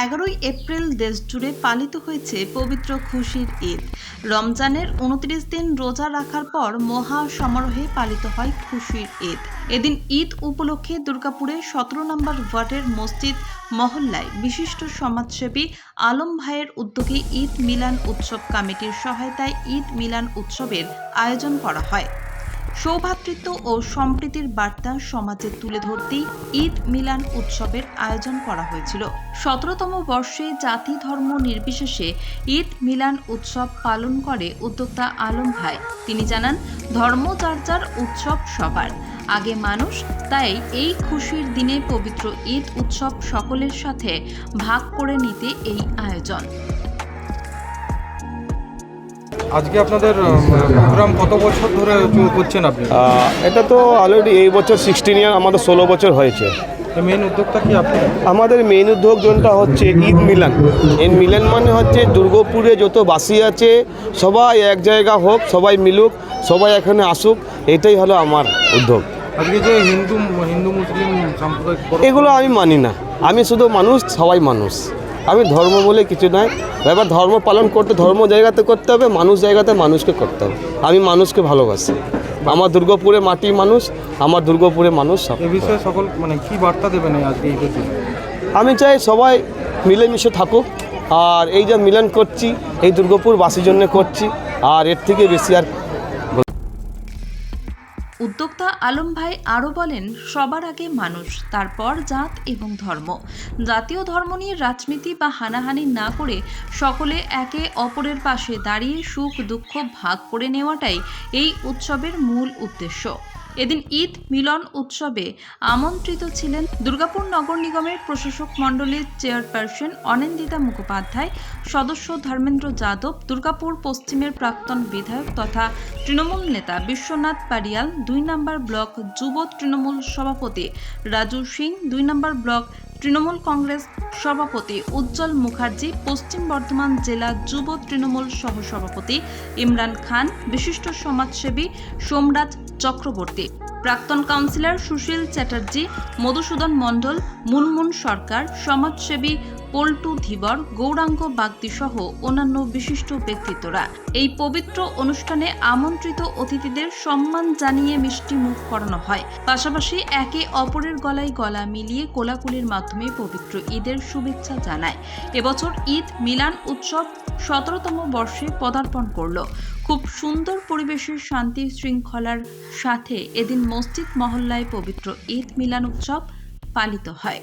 এগারোই এপ্রিল দেশ জুড়ে পালিত হয়েছে পবিত্র খুশির ঈদ। রমজানের উনত্রিশ দিন রোজা রাখার পর মহা সমারোহে পালিত হয় খুশির ঈদ। এদিন ঈদ উপলক্ষে দুর্গাপুরে সতেরো নম্বর ওয়ার্ডের মসজিদ মহল্লায় বিশিষ্ট সমাজসেবী আলম ভাইয়ের উদ্যোগে ঈদ মিলান উৎসব কমিটির সহায়তায় ঈদ মিলান উৎসবের আয়োজন করা হয়। সৌভ্রাতৃত্ব ও সম্প্রীতির বার্তা সমাজে তুলে ধরতেই ঈদ মিলান উৎসবের আয়োজন করা হয়েছিল। সতেরোতম বর্ষে জাতি ধর্ম নির্বিশেষে ঈদ মিলান উৎসব পালন করে উদ্যোক্তা আলম ভাই। তিনি জানান, ধর্ম যার যার উৎসব সবার। আগে মানুষ, তাই এই খুশির দিনে পবিত্র ঈদ উৎসব সকলের সাথে ভাগ করে নিতে এই আয়োজন। আজকে আপনাদের প্রোগ্রাম কত বছর ধরে করছেন আপনি? এটা তো অলরেডি এই বছর সিক্সটিন ইয়ার আমাদের ষোলো বছর হয়েছে। মেন উদ্যোক্তা কি আপনি? আমাদের মেন উদ্যোগ জনটা হচ্ছে ঈদ মিলান। ঈদ মিলান মানে হচ্ছে দুর্গাপুরে যত বাসি আছে সবাই এক জায়গা হোক সবাই মিলুক সবাই এখানে আসুক এটাই হলো আমার উদ্যোগ। আজকে যে হিন্দু হিন্দু মুসলিম সাম্প্রদায়িক এগুলো আমি মানি না। আমি শুধু মানুষ সবাই মানুষ। আমি ধর্ম বলে কিছু নয় এবার ধর্ম পালন করতে ধর্ম জায়গাতে করতে হবে মানুষ জায়গাতে মানুষকে করতে হবে। আমি মানুষকে ভালোবাসি। আমার দুর্গাপুরে মাটি মানুষ আমার দুর্গাপুরে মানুষ সব। এ বিষয়ে সকল মানে কি বার্তা দেবেন আজকে আমি চাই সবাই মিলেমিশে থাকুক। আর এই যে মিলন করছি এই দুর্গাপুরবাসীর জন্য করছি আর এর থেকে বেশি আর আলম ভাই আরও বলেন, সবার আগে মানুষ, তারপর জাত এবং ধর্ম। জাতীয় ধর্ম নিয়ে রাজনীতি বা হানাহানি না করে সকলে একে অপরের পাশে দাঁড়িয়ে সুখ দুঃখ ভাগ করে নেওয়াটাই এই উৎসবের মূল উদ্দেশ্য। এদিন ঈদ মিলন উৎসবে আমন্ত্রিত ছিলেন দুর্গাপুর নগর নিগমের প্রশাসক মণ্ডলীর চেয়ারপারসন অনিন্দিতা মুখোপাধ্যায়, সদস্য ধর্মেন্দ্র যাদব, দুর্গাপুর পশ্চিমের প্রাক্তন বিধায়ক তথা তৃণমূল নেতা বিশ্বনাথ পারিয়াল, দুই নম্বর ব্লক যুব তৃণমূল সভাপতি রাজু সিং, দুই নম্বর ব্লক তৃণমূল কংগ্রেস সভাপতি উজ্জ্বল মুখার্জি, পশ্চিম বর্ধমান জেলা যুব তৃণমূল সহসভাপতি ইমরান খান, বিশিষ্ট সমাজসেবী সোমরাজ চক্রবর্তী, প্রাক্তন কাউন্সিলর সুশীল চ্যাটার্জি, মধুসূদন মণ্ডল, মুনমুন সরকার, সমাজসেবী পল্টু, ধীবর, গৌরাঙ্গ, বাগদি সহ অন্যান্য বিশিষ্ট ব্যক্তিত্বরা এই পবিত্র অনুষ্ঠানে আমন্ত্রিত অতিথিদের সম্মান জানিয়ে মিষ্টি মুখ করানো হয়। পাশাপাশি একে অপরের গলায় গলা মিলিয়ে কোলাকুলির মাধ্যমে পবিত্র ঈদের শুভেচ্ছা জানায়। এবছর ঈদ মিলান উৎসব সতেরোতম বর্ষে পদার্পণ করল। খুব সুন্দর পরিবেশের শান্তি শৃঙ্খলার সাথে এদিন মসজিদ মহল্লায় পবিত্র ঈদ মিলান উৎসব পালিত হয়।